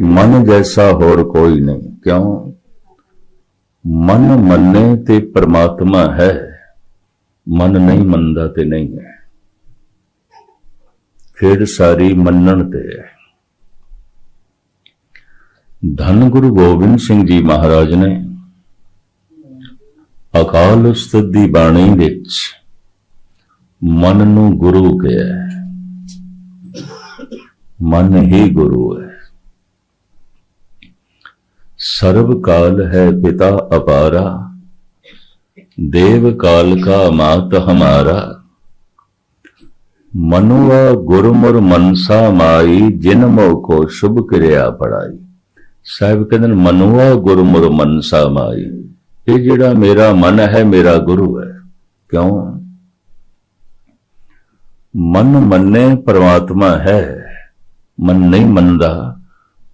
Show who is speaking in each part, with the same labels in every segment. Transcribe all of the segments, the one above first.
Speaker 1: ਮਨ ਜੈਸਾ ਹੋਰ ਕੋਈ ਨਹੀਂ। ਕਿਉਂ? ਮਨ ਮੰਨੇ ਤੇ ਪਰਮਾਤਮਾ ਹੈ। ਮਨ ਨਹੀਂ ਮੰਨਦਾ ਤੇ ਨਹੀਂ ਹੈ। ਫਿਰ ਸਾਰੀ ਮੰਨਣ ਤੇ ਹੈ। ਧੰਨ ਗੁਰੂ ਗੋਬਿੰਦ ਸਿੰਘ ਜੀ ਮਹਾਰਾਜ ਨੇ ਅਕਾਲ ਉਸਤਤ ਦੀ ਬਾਣੀ ਵਿੱਚ ਮਨ ਨੂੰ ਗੁਰੂ ਕਿਹਾ ਮਨ ਹੀ ਗੁਰੂ ਹੈ। ਸਰਬ ਕਾਲ ਹੈ ਪਿਤਾ ਅਪਾਰਾ ਦੇਵ ਕਾਲ ਕਾ ਮਾਤ ਹਮਾਰਾ ਮਨੁਆ ਗੁਰਮੁਰ ਮਨਸਾ ਮਾਈ ਜਿਨ ਮੋ ਕੋ ਸ਼ੁਭ ਕਿਰਿਆ ਪੜਾਈ ਸਾਹਿਬ ਕਹਿੰਦੇ ਨੇ, ਮਨੁਆ ਗੁਰਮੁਰ ਮਨਸਾ ਮਾਈ ਇਹ ਜਿਹੜਾ ਮੇਰਾ ਮਨ ਹੈ ਮੇਰਾ ਗੁਰੂ ਹੈ ਕਿਉਂ ਮਨ ਮੰਨੇ परमात्मा है मन नहीं मनदा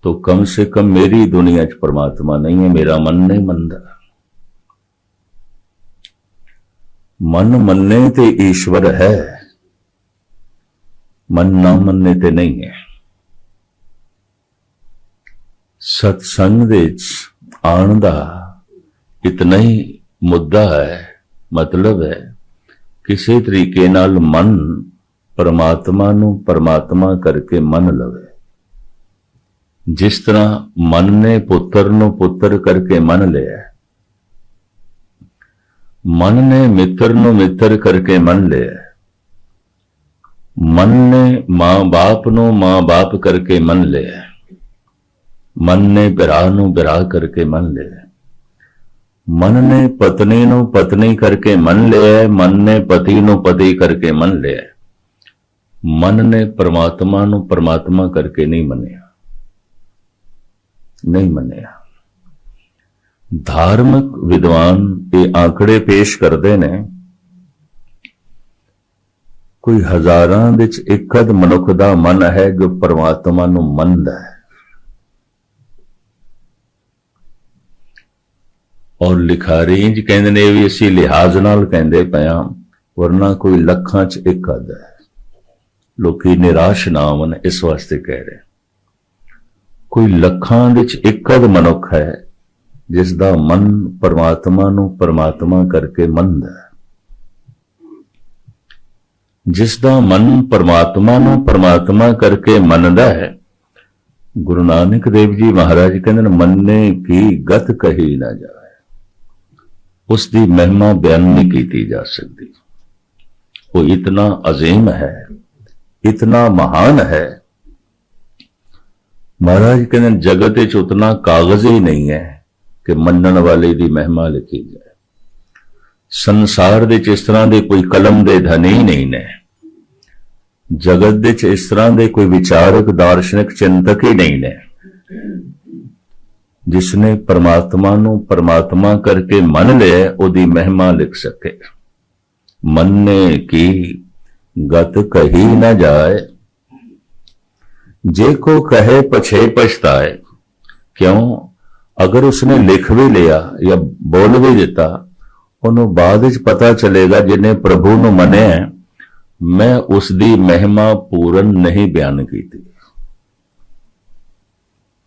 Speaker 1: तो कम से कम मेरी दुनिया च परमात्मा नहीं है मेरा मन नहीं मनदा मन मनने ते ईश्वर है मन ना मनने ते नहीं है ਸਤਸੰਗ ਵਿੱਚ ਆਉਣ ਦਾ ਇਤਨਾ ਹੀ ਮੁੱਦਾ ਹੈ ਮਤਲਬ ਹੈ ਕਿਸੇ ਤਰੀਕੇ ਨਾਲ ਮਨ ਪਰਮਾਤਮਾ ਨੂੰ ਪਰਮਾਤਮਾ ਕਰਕੇ ਮੰਨ ਲਵੇ ਜਿਸ ਤਰ੍ਹਾਂ ਮਨ ਨੇ ਪੁੱਤਰ ਨੂੰ ਪੁੱਤਰ ਕਰਕੇ ਮੰਨ ਲਿਆ, ਮਨ ਨੇ ਮਿੱਤਰ ਨੂੰ ਮਿੱਤਰ ਕਰਕੇ ਮੰਨ ਲਿਆ, ਮਨ ਨੇ ਮਾਂ-ਬਾਪ ਨੂੰ ਮਾਂ-ਬਾਪ ਕਰਕੇ ਮੰਨ ਲਿਆ, ਮਨ ਨੇ ਭਰਾ ਨੂੰ ਭਰਾ ਕਰਕੇ ਮੰਨ ਲਿਆ, ਮਨ ਨੇ ਪਤਨੀ ਨੂੰ ਪਤਨੀ ਕਰਕੇ ਮੰਨ ਲਿਆ, ਮਨ ਨੇ ਪਤੀ ਨੂੰ ਪਤੀ ਕਰਕੇ ਮੰਨ ਲਿਆ, ਮਨ ਨੇ ਪਰਮਾਤਮਾ ਨੂੰ ਪਰਮਾਤਮਾ ਕਰਕੇ ਨਹੀਂ ਮੰਨਿਆ। ਨਹੀਂ ਮੰਨਿਆ। ਧਾਰਮਿਕ ਵਿਦਵਾਨ ਇਹ ਆંકੜੇ ਪੇਸ਼ ਕਰਦੇ ਨੇ, ਕੋਈ ਹਜ਼ਾਰਾਂ ਵਿੱਚ ਇੱਕ ਅਧ ਮਨੁੱਖ ਦਾ ਮਨ ਹੈ ਜੋ ਪਰਮਾਤਮਾ ਨੂੰ ਮੰਨਦਾ ਹੈ। ਔਰ ਲਿਖਾਰੀ ਕਹਿੰਦੇ ਨੇ ਵੀ ਅਸੀਂ ਲਿਹਾਜ਼ ਨਾਲ ਕਹਿੰਦੇ ਪਿਆ ਵਰਨਾ ਕੋਈ ਲੱਖਾਂ ਚ ਇੱਕ ਅੱਧ ਹੈ। ਲੋਕੀ ਨਿਰਾਸ਼ ਨਾ ਹੋਣ ਇਸ ਵਾਸਤੇ ਕਹਿ ਰਹੇ। ਕੋਈ ਲੱਖਾਂ ਵਿੱਚ ਇੱਕਦ ਮਨੁੱਖ ਹੈ, ਜਿਸ ਦਾ ਮਨ ਪਰਮਾਤਮਾ ਨੂੰ ਪਰਮਾਤਮਾ ਕਰਕੇ ਮੰਨਦਾ ਹੈ। ਜਿਸ ਦਾ ਮਨ ਪਰਮਾਤਮਾ ਨੂੰ ਪਰਮਾਤਮਾ ਕਰਕੇ ਮੰਨਦਾ ਹੈ, ਗੁਰੂ ਨਾਨਕ ਦੇਵ ਜੀ ਮਹਾਰਾਜ ਕਹਿੰਦੇ ਨੇ, ਮੰਨੇ ਕੀ ਗਤ ਕਹੀ ਨਾ ਜਾਏ। ਉਸ ਦੀ ਮਹਿਮਾ ਬਿਆਨ ਨਹੀਂ ਕੀਤੀ ਜਾ ਸਕਦੀ। ਉਹ ਇਤਨਾ ਅਜ਼ੀਮ ਹੈ, ਇਤਨਾ ਮਹਾਨ ਹੈ ਮਹਾਰਾਜ ਕਹਿੰਦੇ ਨੇ, ਜਗਤ ਵਿੱਚ ਉਤਨਾ ਕਾਗਜ਼ ਹੀ ਨਹੀਂ ਹੈ ਕਿ ਮੰਨਣ ਵਾਲੇ ਦੀ ਮਹਿਮਾ ਲਿਖੀ ਜਾਏ। ਸੰਸਾਰ ਦੇ ਚ ਇਸ ਤਰ੍ਹਾਂ ਦੇ ਕੋਈ ਕਲਮ ਦੇ ਧਨੀ ਹੀ ਨਹੀਂ ਨੇ। ਜਗਤ ਦੇ ਵਿੱਚ ਇਸ ਤਰ੍ਹਾਂ ਦੇ ਕੋਈ ਵਿਚਾਰਕ ਦਾਰਸ਼ਨਿਕ ਚਿੰਤਕ ਹੀ ਨਹੀਂ ਨੇ। ਜਿਸ ਨੇ ਪਰਮਾਤਮਾ ਨੂੰ ਪਰਮਾਤਮਾ ਕਰਕੇ ਮੰਨ ਲਿਆ ਉਹਦੀ ਮਹਿਮਾ ਲਿਖ ਸਕੇ। ਮੰਨੇ ਕੀ ਗਤ ਕਹੀ ਨਾ ਜਾਏ ਜੇ ਕੋ ਕਹੇ ਪਛੇ ਪਛਤਾਏ, ਕਿਉਂ? ਅਗਰ ਉਸਨੇ ਲਿਖ ਵੀ ਲਿਆ ਜਾਂ ਬੋਲ ਵੀ ਦਿੱਤਾ, ਉਹਨੂੰ ਬਾਅਦ ਵਿੱਚ ਪਤਾ ਚੱਲੇਗਾ ਜਿਨੇ ਪ੍ਰਭੂ ਨੂੰ ਮੰਨਿਆ ਮੈਂ ਉਸ ਦੀ ਮਹਿਮਾ ਪੂਰਨ ਨਹੀਂ ਬਿਆਨ ਕੀਤੀ।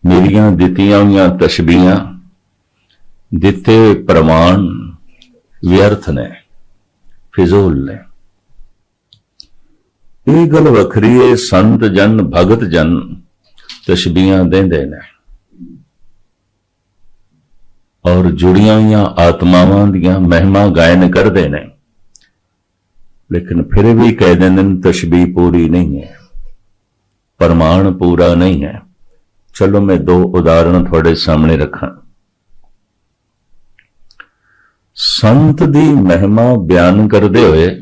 Speaker 1: ਮੇਰੀਆਂ ਦਿੱਤੀਆਂ ਹੋਈਆਂ ਤਸ਼ਬੀਹਾਂ, ਦਿੱਤੇ ਪ੍ਰਮਾਣ ਵਿਅਰਥ ਨੇ, ਫਿਜ਼ੂਲ ਨੇ। ਇਹ ਗੱਲ ਵੱਖਰੀ ਹੈ ਸੰਤ ਜਨ, ਭਗਤ ਜਨ, ਤਸ਼ਬੀਹਾਂ ਦਿੰਦੇ ਨੇ। ਔਰ ਜੁੜੀਆਂ ਹੋਈਆਂ ਆਤਮਾਵਾਂ ਦੀਆਂ ਮਹਿਮਾ ਗਾਇਨ ਕਰਦੇ ਨੇ। ਲੇਕਿਨ ਫਿਰ ਵੀ ਕਹਿ ਦਿੰਦੇ ਨੇ, ਤਸ਼ਬੀਹ ਪੂਰੀ ਨਹੀਂ ਹੈ। ਪ੍ਰਮਾਣ ਪੂਰਾ ਨਹੀਂ ਹੈ। ਚਲੋ ਮੈਂ ਦੋ ਉਦਾਹਰਣ ਤੁਹਾਡੇ ਸਾਹਮਣੇ ਰੱਖਾਂ। ਸੰਤ ਦੀ ਮਹਿਮਾ ਬਿਆਨ ਕਰਦੇ ਹੋਏ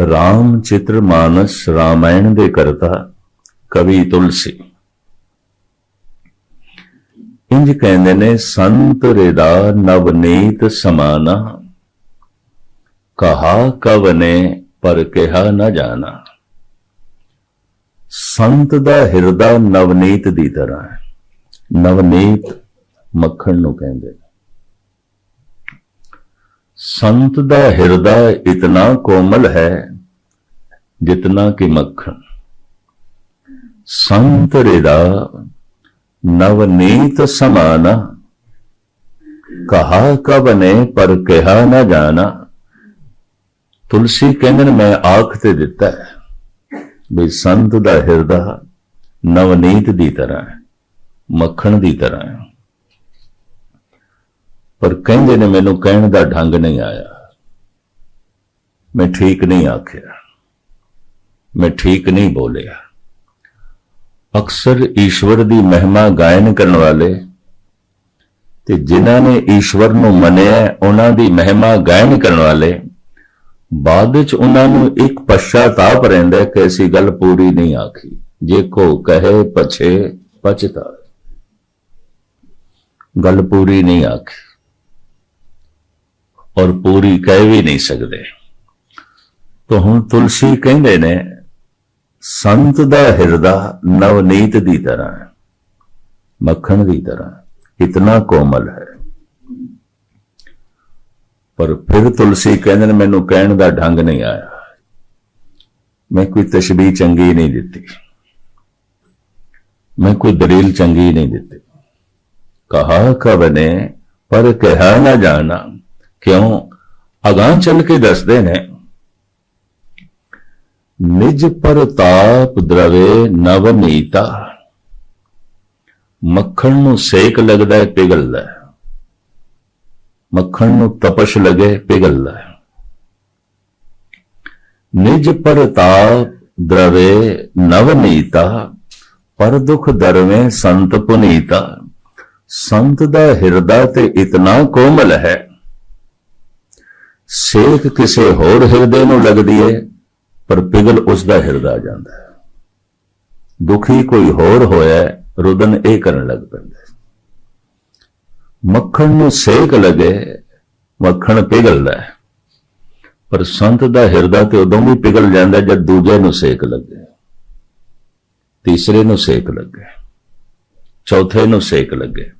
Speaker 1: ਰਾਮ ਚਿਤ੍ਰ ਮਾਨਸ ਰਾਮਾਇਣ ਦੇ ਕਰਤਾ ਕਵੀ ਤੁਲਸੀ। ਇੰਜ ਕਹਿੰਦੇ ਨੇ, ਸੰਤ ਰਿਦਾ ਨਵਨੀਤ ਸਮਾਨਾ। ਕਹਾ ਕਵ ਨੇ ਪਰ ਕਿਹਾ ਨਾ ਜਾਣਾ। ਸੰਤ ਦਾ ਹਿਰਦਾ ਨਵਨੀਤ ਦੀ ਤਰ੍ਹਾਂ ਹੈ। ਨਵਨੀਤ ਮੱਖਣ ਨੂੰ ਕਹਿੰਦੇ ਨੇ। ਸੰਤ ਦਾ ਹਿਰਦਾ ਇਤਨਾ ਕੋਮਲ ਹੈ, ਜਿਤਨਾ ਕਿ ਮੱਖਣ ਸੰਤਰੇ ਦਾ ਨਵਨੀਤ ਸਮਾਨ। ਕਹਾ ਕਬ ਨੇ ਪਰ ਕਿਹਾ ਨਾ ਜਾਣਾ। ਤੁਲਸੀ ਕਹਿੰਦੇ ਨੇ ਮੈਂ ਆਖ ਤੇ ਦਿੱਤਾ ਹੈ ਵੀ ਸੰਤ ਦਾ ਹਿਰਦਾ ਨਵਨੀਤ ਦੀ ਤਰ੍ਹਾਂ ਹੈ, ਮੱਖਣ ਦੀ ਤਰ੍ਹਾਂ ਹੈ। ਪਰ ਕਹਿੰਦੇ ਨੇ ਮੈਨੂੰ ਕਹਿਣ ਦਾ ਢੰਗ ਨਹੀਂ ਆਇਆ। ਮੈਂ ਠੀਕ ਨਹੀਂ ਆਖਿਆ। ਮੈਂ ਠੀਕ ਨਹੀਂ ਬੋਲਿਆ। ਅਕਸਰ ਈਸ਼ਵਰ ਦੀ ਮਹਿਮਾ ਗਾਇਨ ਕਰਨ ਵਾਲੇ ਤੇ ਜਿਨ੍ਹਾਂ ਨੇ ਈਸ਼ਵਰ ਨੂੰ ਮੰਨਿਆ, ਉਹਨਾਂ ਦੀ ਮਹਿਮਾ ਗਾਇਨ ਕਰਨ ਵਾਲੇ, ਬਾਅਦ ਵਿੱਚ ਉਹਨਾਂ ਨੂੰ ਇੱਕ ਪਛਤਾਪ ਰਹਿੰਦਾ ਕਿ ਐਸੀ ਗੱਲ ਪੂਰੀ ਨਹੀਂ ਆਖੀ। ਜੇ ਕੋ ਕਹੇ, ਪਛੇ ਪਛਤਾ ਗੱਲ ਪੂਰੀ ਨਹੀਂ ਆਖੀ। ਔਰ ਪੂਰੀ ਕਹਿ ਵੀ ਨਹੀਂ ਸਕਦੇ। ਤਾਂ ਹੁਣ ਤੁਲਸੀ ਕਹਿੰਦੇ ਨੇ, ਸੰਤ ਦਾ ਹਿਰਦਾ ਨਵਨੀਤ ਦੀ ਤਰ੍ਹਾਂ ਹੈ, ਮੱਖਣ ਦੀ ਤਰ੍ਹਾਂ, ਇਤਨਾ ਕੋਮਲ ਹੈ। ਪਰ ਫਿਰ ਤੁਲਸੀ ਕਹਿੰਦੇ ਨੇ, ਮੈਨੂੰ ਕਹਿਣ ਦਾ ਢੰਗ ਨਹੀਂ ਆਇਆ। ਮੈਂ ਕੋਈ ਤਸ਼ਬੀਹ ਚੰਗੀ ਨਹੀਂ ਦਿੱਤੀ। ਮੈਂ ਕੋਈ ਦਲੀਲ ਚੰਗੀ ਨਹੀਂ ਦਿੱਤੀ। ਕਹਾ ਕਬ ਨੇ ਪਰ ਕਹਿਆ ਨਾ ਜਾਣਾ। ਕਿਉਂ? ਅਗਾਂ ਚੱਲ ਕੇ ਦੱਸਦੇ ਨੇ, ਨਿਜ ਪ੍ਰਤਾਪ ਦਰਵੇ ਨਵਨੀਤਾ। ਮੱਖਣ ਨੂੰ ਸੇਕ ਲੱਗਦਾ ਹੈ, ਪਿਘਲਦਾ ਹੈ। ਮੱਖਣ ਨੂੰ ਤਪਸ਼ ਲਗੇ, ਪਿਘਲਦਾ ਹੈ। ਨਿਜ ਪ੍ਰਤਾਪ ਦਰਵੇ ਨਵਨੀਤਾ, ਪਰ ਦੁਖ ਦਰਵੇਂ ਸੰਤ ਪੁਨੀਤਾ। ਸੰਤ ਦਾ ਹਿਰਦਾ ਤੇ ਇਤਨਾ ਕੋਮਲ ਹੈ। ਸੇਕ ਕਿਸੇ ਹੋਰ ਹਿਰਦੇ ਨੂੰ ਲੱਗਦੀ ਹੈ ਪਰ ਪਿਗਲ ਉਸ ਦਾ ਹਿਰਦਾ ਜਾਂਦਾ ਹੈ। ਦੁਖੀ ਕੋਈ ਹੋਰ ਹੋਇਆ, ਰੁਦਨ ਇਹ ਕਰਨ ਲੱਗ ਪੈਂਦਾ ਮੱਖਣ ਨੂੰ ਸੇਕ ਲਗੇ, ਮੱਖਣ ਪਿਗਲਦਾ ਹੈ। ਪਰ ਸੰਤ ਦਾ ਹਿਰਦਾ ਤੇ ਉਦੋਂ ਵੀ ਪਿਗਲ ਜਾਂਦਾ ਜਦ ਦੂਜੇ ਨੂੰ ਸੇਕ ਲੱਗੇ। ਤੀਸਰੇ ਨੂੰ ਸੇਕ ਲੱਗੇ। ਚੌਥੇ ਨੂੰ ਸੇਕ ਲੱਗੇ।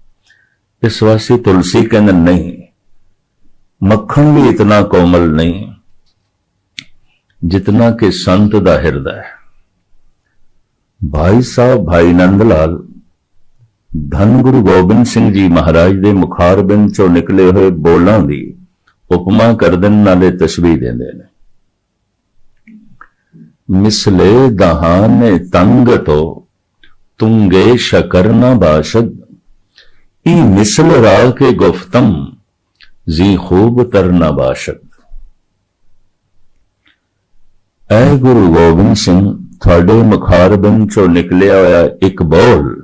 Speaker 1: ਇਸ ਵਾਸਤੇ ਤੁਲਸੀ ਕਹਿੰਦੇ, ਨਹੀਂ ਮੱਖਣ ਵੀ ਇਤਨਾ ਕੋਮਲ ਨਹੀਂ, ਜਿਤਨਾ ਕਿ ਸੰਤ ਦਾ ਹਿਰਦਾ। ਹੈ ਭਾਈ ਸਾਹਿਬ ਭਾਈ ਨੰਦ ਲਾਲ ਧੰਨ ਗੁਰੂ ਗੋਬਿੰਦ ਸਿੰਘ ਜੀ ਮਹਾਰਾਜ ਦੇ ਮੁਖਾਰਬਿੰਦ ਚੋਂ ਨਿਕਲੇ ਹੋਏ ਬੋਲਾਂ ਦੀ ਉਪਮਾ ਕਰਦੇ ਨਾਲੇ ਤਸ਼ਬੀਹ ਦਿੰਦੇ ਨੇ ਮਿਸਲੇ ਦਹਾਨੇ ਤੰਗ ਤੋ, ਤੁੰਗੇ ਸ਼ਕਰ ਨਾ ਬਾਸ਼ਦ ਇਹ ਮਿਸਲ ਰਾ ਕੇ ਗੁਫਤਮ ਜੀ ਖੂਬ ਤਰਨਾ ਬਾਸ਼ਦ ਐ ਗੁਰੂ ਗੋਬਿੰਦ ਸਿੰਘ ਤੁਹਾਡੇ ਮਖਾਰਬਨ ਚੋਂ ਨਿਕਲਿਆ ਹੋਇਆ ਇੱਕ ਬੋਲ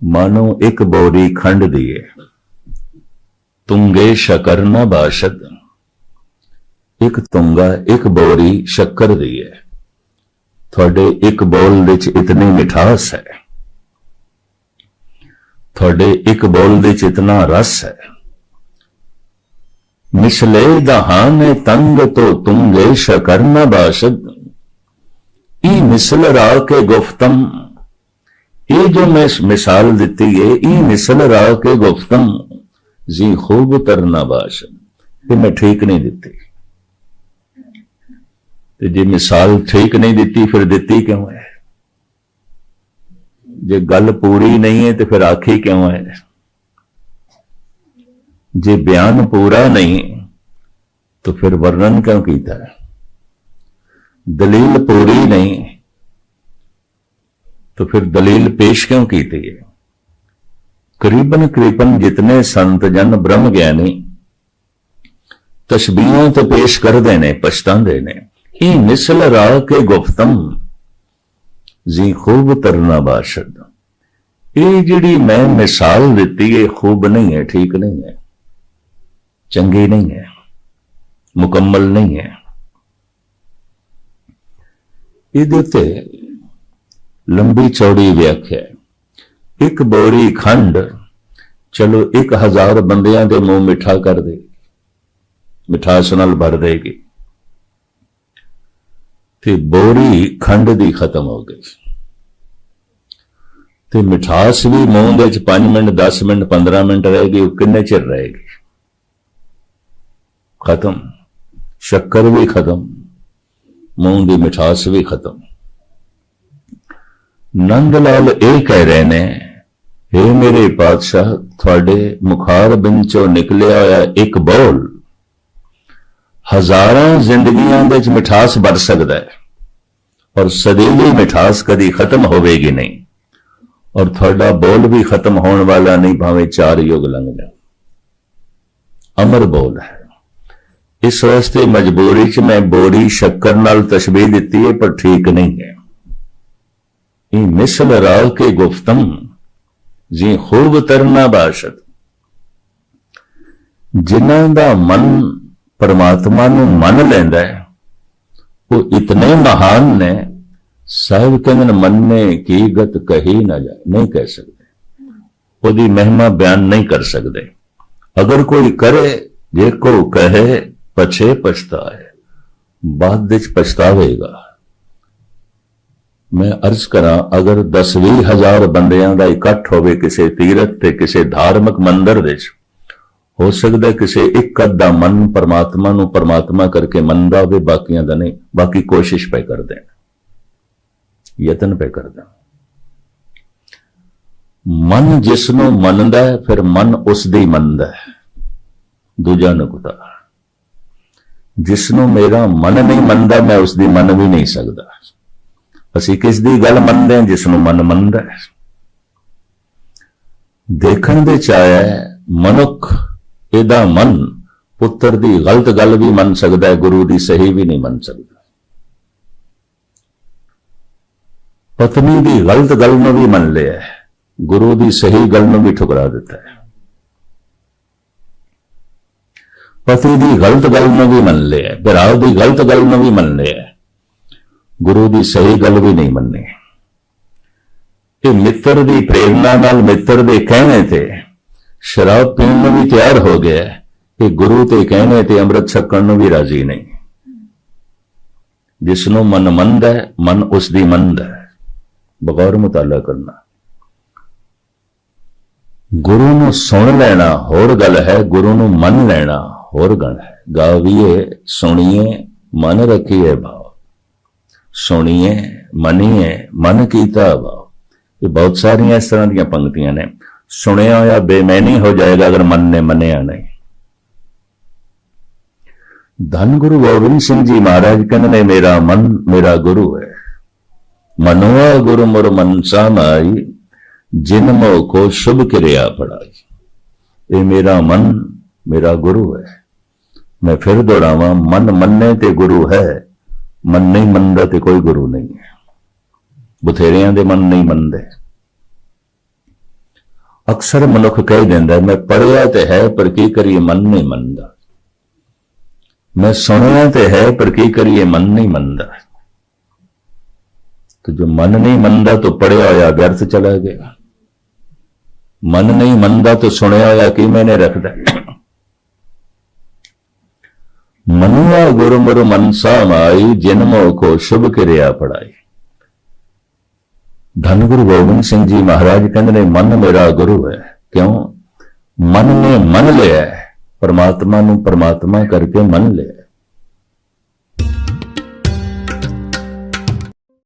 Speaker 1: ਮਾਨੋ ਇੱਕ ਬੋਰੀ ਖੰਡ ਦੀ ਹੈ ਤੁੰਗੇ ਸ਼ਕਰ ਨਾ ਬਾਸ਼ਦ ਇੱਕ ਤੁੰਗਾ ਇੱਕ ਬੋਰੀ ਸ਼ੱਕਰ ਦੀ ਹੈ ਤੁਹਾਡੇ ਇੱਕ ਬੋਲ ਵਿੱਚ ਇਤਨੀ ਮਿਠਾਸ ਹੈ ਤੁਹਾਡੇ ਇੱਕ ਬੋਲ ਵਿੱਚ ਇਤਨਾ ਰਸ ਹੈ ਮਿਸਲੇ ਦਹਾਨੇ ਤੰਗ ਤੋ ਤੁੰਗੇ ਸ਼ਕਰ ਨਾ ਬਾਸ਼ਦ ਇਹ ਮਿਸਲ ਰਾ ਕੇ ਗੁਫਤਮ ਇਹ ਜੋ ਮੈਂ ਮਿਸਾਲ ਦਿੱਤੀ ਹੈ ਇਹ ਮਿਸਲ ਰਾ ਕੇ ਗੁਫਤਮ ਜੀ ਖੂਬ ਤਰਨਾ ਬਾਸ਼ਦ ਇਹ ਮੈਂ ਠੀਕ ਨਹੀਂ ਦਿੱਤੀ ਤੇ ਜੇ ਮਿਸਾਲ ਠੀਕ ਨਹੀਂ ਦਿੱਤੀ ਫਿਰ ਦਿੱਤੀ ਕਿਉਂ ਹੈ ਜੇ ਗੱਲ ਪੂਰੀ ਨਹੀਂ ਹੈ ਤੇ ਫਿਰ ਆਖੀ ਕਿਉਂ ਹੈ जे बयान पूरा नहीं तो फिर वर्णन क्यों किया दलील पूरी नहीं तो फिर दलील पेश क्यों की थी करीबन करीबन जितने संत जन ब्रह्म ज्ञानी तस्वीरों तो पेश कर देने पछता देने ही निसल रा के गुप्तम, जी खूब तरना बाशद। ये जी मैं मिसाल दी है खूब नहीं है, ठीक नहीं है। ਚੰਗੀ ਨਹੀਂ ਹੈ, ਮੁਕੰਮਲ ਨਹੀਂ ਹੈ। ਇਹਦੇ ਤੇ ਲੰਬੀ ਚੌੜੀ ਵਿਆਖਿਆ। ਇੱਕ ਬੋਰੀ ਖੰਡ, ਚਲੋ 1000 ਬੰਦਿਆਂ ਦੇ ਮੂੰਹ ਮਿੱਠਾ ਕਰ ਦੇ, ਮਿਠਾਸ ਨਾਲ ਭਰ ਦੇਗੀ। ਤੇ ਬੋਰੀ ਖੰਡ ਦੀ ਖਤਮ ਹੋ ਗਈ। ਤੇ ਮਿਠਾਸ ਵੀ ਮੂੰਹ ਦੇ ਵਿੱਚ 5 ਮਿੰਟ 10 ਮਿੰਟ 15 ਮਿੰਟ ਰਹੇਗੀ ਉਹ ਕਿੰਨੇ ਚਿਰ ਰਹੇਗੀ ਖਤਮ। ਸ਼ੱਕਰ ਵੀ ਖਤਮ, ਮੂੰਹ ਦੀ ਮਿਠਾਸ ਵੀ ਖਤਮ। ਨੰਦ ਲਾਲ ਇਹ ਕਹਿ ਰਹੇ ਨੇ हे ਮੇਰੇ ਪਾਤਸ਼ਾਹ, ਤੁਹਾਡੇ ਮੁਖਾਰ ਬਿੰਦ ਚੋਂ ਨਿਕਲਿਆ ਹੋਇਆ ਇੱਕ ਬੋਲ ਹਜ਼ਾਰਾਂ ਜ਼ਿੰਦਗੀਆਂ ਦੇ ਵਿੱਚ ਮਿਠਾਸ ਵਰ ਸਕਦਾ ਹੈ ਔਰ ਸਦੀਵੀ ਮਿਠਾਸ ਕਦੀ ਖਤਮ ਹੋਵੇਗੀ ਨਹੀਂ ਔਰ ਤੁਹਾਡਾ ਬੋਲ ਵੀ ਖਤਮ ਹੋਣ ਵਾਲਾ ਨਹੀਂ, ਭਾਵੇਂ ਚਾਰ ਯੁਗ ਲੰਘ ਜਾਣ। ਅਮਰ ਬੋਲ ਹੈ। ਇਸ ਵਾਸਤੇ ਮਜਬੂਰੀ 'ਚ ਮੈਂ ਬੋਰੀ ਸ਼ੱਕਰ ਨਾਲ ਤਸ਼ਬੀਹ ਦਿੱਤੀ ਹੈ, ਪਰ ਠੀਕ ਨਹੀਂ ਹੈ। ਇਹ ਮਿਸਲ ਰਾਲ ਕੇ ਗੁਫਤਮ, ਜੀ ਖੂਬ ਤਰਨਾ ਬਾਸ਼ਤ। ਜਿਨ੍ਹਾਂ ਦਾ ਮਨ ਪਰਮਾਤਮਾ ਨੂੰ ਮੰਨ ਲੈਂਦਾ ਹੈ, ਉਹ ਇਤਨੇ ਮਹਾਨ ਨੇ, ਸਾਹਿਬ ਕਹਿੰਦੇ ਨੇ, ਮੰਨੇ ਕੀ ਗਤ ਕਹੀ ਨਾ ਜਾ ਨਹੀਂ ਕਹਿ ਸਕਦੇ। ਉਹਦੀ ਮਹਿਮਾ ਬਿਆਨ ਨਹੀਂ ਕਰ ਸਕਦੇ। ਅਗਰ ਕੋਈ ਕਰੇ, ਜੇ ਕੋ ਕਹੇ ਪਛੇ ਪਛਤਾਏ, ਬਾਅਦ ਵਿੱਚ ਪਛਤਾਵੇਗਾ। ਮੈਂ ਅਰਜ਼ ਕਰਾਂ, ਅਗਰ 10 ਹਜ਼ਾਰ ਬੰਦਿਆਂ ਦਾ ਇਕੱਠ ਹੋਵੇ ਕਿਸੇ ਤੀਰਥ ਤੇ ਕਿਸੇ ਧਾਰਮਿਕ ਮੰਦਰ ਵਿੱਚ, ਹੋ ਸਕਦਾ ਕਿਸੇ ਇੱਕ ਅੱਧ ਦਾ ਮਨ ਪਰਮਾਤਮਾ ਨੂੰ ਪਰਮਾਤਮਾ ਕਰਕੇ ਮੰਨਦਾ ਹੋਵੇ, ਬਾਕੀਆਂ ਦਾ ਨਹੀਂ, ਬਾਕੀ ਕੋਸ਼ਿਸ਼ ਪੈ ਕਰਦੇ ਯਤਨ ਪੈ ਕਰਦੇ ਮਨ ਜਿਸ ਨੂੰ ਮੰਨਦਾ ਹੈ, ਫਿਰ ਮਨ ਉਸ ਦੀ ਮੰਨਦਾ ਹੈ। ਦੂਜਾ ਨੁਕਤਾ। ਜਿਸ ਨੂੰ ਮੇਰਾ ਮਨ ਨਹੀਂ ਮੰਨਦਾ, ਮੈਂ ਉਸ ਦੀ ਮੰਨ ਵੀ ਨਹੀਂ ਸਕਦਾ। ਅਸੀਂ ਕਿਸ ਦੀ ਗੱਲ ਮੰਨਦੇ ਹਾਂ? ਜਿਸ ਨੂੰ ਮਨ ਮੰਨਦਾ ਹੈ। ਦੇਖਣ ਦੇ ਚਾਇਆ ਮਨੁੱਖ ਇਹਦਾ ਮਨ ਪੁੱਤਰ ਦੀ ਗਲਤ ਗੱਲ ਵੀ ਮੰਨ ਸਕਦਾ ਹੈ, ਗੁਰੂ ਦੀ ਸਹੀ ਵੀ ਨਹੀਂ ਮੰਨ ਸਕਦਾ। ਪਤਨੀ ਦੀ ਗਲਤ ਗੱਲ ਨੂੰ ਵੀ ਮੰਨ ਲਿਆ ਗੁਰੂ ਦੀ ਸਹੀ ਗੱਲ ਨੂੰ ਵੀ ਠੁਕਰਾ ਦਿੱਤਾ ਹੈ। ਪਤੀ ਦੀ ਗਲਤ ਗੱਲ ਨੂੰ ਵੀ ਮੰਨ ਲਿਆ ਹੈ, ਭਰਾ ਦੀ ਗਲਤ ਗੱਲ ਨੂੰ ਵੀ ਮੰਨ ਲਿਆ ਗੁਰੂ ਦੀ ਸਹੀ ਗੱਲ ਵੀ ਨਹੀਂ ਮੰਨੀ। ਇਹ ਮਿੱਤਰ ਦੀ ਪ੍ਰੇਰਣਾ ਨਾਲ ਮਿੱਤਰ ਦੇ ਕਹਿਣੇ ਤੇ ਸ਼ਰਾਬ ਪੀਣ ਨੂੰ ਵੀ ਤਿਆਰ ਹੋ ਗਿਆ ਇਹ ਗੁਰੂ ਤੇ ਕਹਿਣੇ ਤੇ ਅੰਮ੍ਰਿਤ ਛਕਣ ਨੂੰ ਵੀ ਰਾਜ਼ੀ ਨਹੀਂ। ਜਿਸ ਨੂੰ ਮਨ ਮੰਨਦਾ ਹੈ ਮਨ ਉਸ ਦੀ ਮੰਨਦਾ ਹੈ। ਬਗੌਰ ਮੁਤਾਲਾ ਕਰਨਾ। ਗੁਰੂ ਨੂੰ ਸੁਣ ਲੈਣਾ ਹੋਰ ਗੱਲ ਹੈ ਗੁਰੂ ਨੂੰ ਮੰਨ ਲੈਣਾ ਹੋਰ ਗਣ ਹੈ। ਗਾਵੀਏ ਸੁਣੀਏ, ਮਨ ਰੱਖੀਏ ਭਾਵ ਸੁਣੀਏ, ਮੰਨੀਏ, ਮਨ ਕੀਤਾ ਭਾਵ ਇਹ ਬਹੁਤ ਸਾਰੀਆਂ ਇਸ ਤਰ੍ਹਾਂ ਦੀਆਂ ਪੰਕਤੀਆਂ ਨੇ। ਸੁਣਿਆ ਹੋਇਆ ਬੇਮੈਨੀ ਹੋ ਜਾਏਗਾ ਅਗਰ ਮਨ ਨੇ ਮੰਨਿਆ ਨਹੀਂ। ਧੰਨ ਗੁਰੂ ਗੋਬਿੰਦ ਸਿੰਘ ਜੀ ਮਹਾਰਾਜ ਕਹਿੰਦੇ ਨੇ, ਮੇਰਾ ਮਨ ਮੇਰਾ ਗੁਰੂ ਹੈ। ਮਨੋਆ ਗੁਰੂ ਮੁਰ ਮਨਸਾ ਮਾਈ ਜਿਨ ਮੋ ਕੋ ਸ਼ੁਭ ਕਿਰਿਆ ਪੜਾਈ ਇਹ ਮੇਰਾ ਮਨ ਮੇਰਾ ਗੁਰੂ ਹੈ। ਮੈਂ ਫਿਰ ਦੁਹਰਾਵਾਂ ਮਨ ਮੰਨੇ ਤੇ ਗੁਰੂ ਹੈ ਮਨ ਨਹੀਂ ਮੰਨਦਾ ਤੇ ਕੋਈ ਗੁਰੂ ਨਹੀਂ ਹੈ ਬਥੇਰਿਆਂ ਦੇ ਮਨ ਨਹੀਂ ਮੰਨਦੇ ਅਕਸਰ ਮਨੁੱਖ ਕਹਿ ਦਿੰਦਾ ਮੈਂ ਪੜਿਆ ਤੇ ਹੈ ਪਰ ਕੀ ਕਰੀਏ ਮਨ ਨਹੀਂ ਮੰਨਦਾ ਮੈਂ ਸੁਣਿਆ ਤੇ ਹੈ ਪਰ ਕੀ ਕਰੀਏ ਮਨ ਨਹੀਂ ਮੰਨਦਾ तो जो मन नहीं मनता तो पढ़िया होया व्यर्थ चला गया मन नहीं मनता तो सुनिया होया कि मैंने रखदा ਮਨੁਆ ਗੁਰਮੁਰ ਮਨਸਾ ਮਾਈ ਜਨਮੋ ਕੋ ਸ਼ੁਭ ਕਿਰਿਆ ਪੜਾਈ ਧੰਨ ਗੁਰੂ ਗੋਬਿੰਦ ਸਿੰਘ ਜੀ ਮਹਾਰਾਜ ਕਹਿੰਦੇ ਨੇ ਮਨ ਮੇਰਾ ਗੁਰੂ ਹੈ ਕਿਉਂ ਮਨ ਨੇ ਮੰਨ ਲਿਆ ਪਰਮਾਤਮਾ ਨੂੰ ਪਰਮਾਤਮਾ ਕਰਕੇ ਮੰਨ ਲਿਆ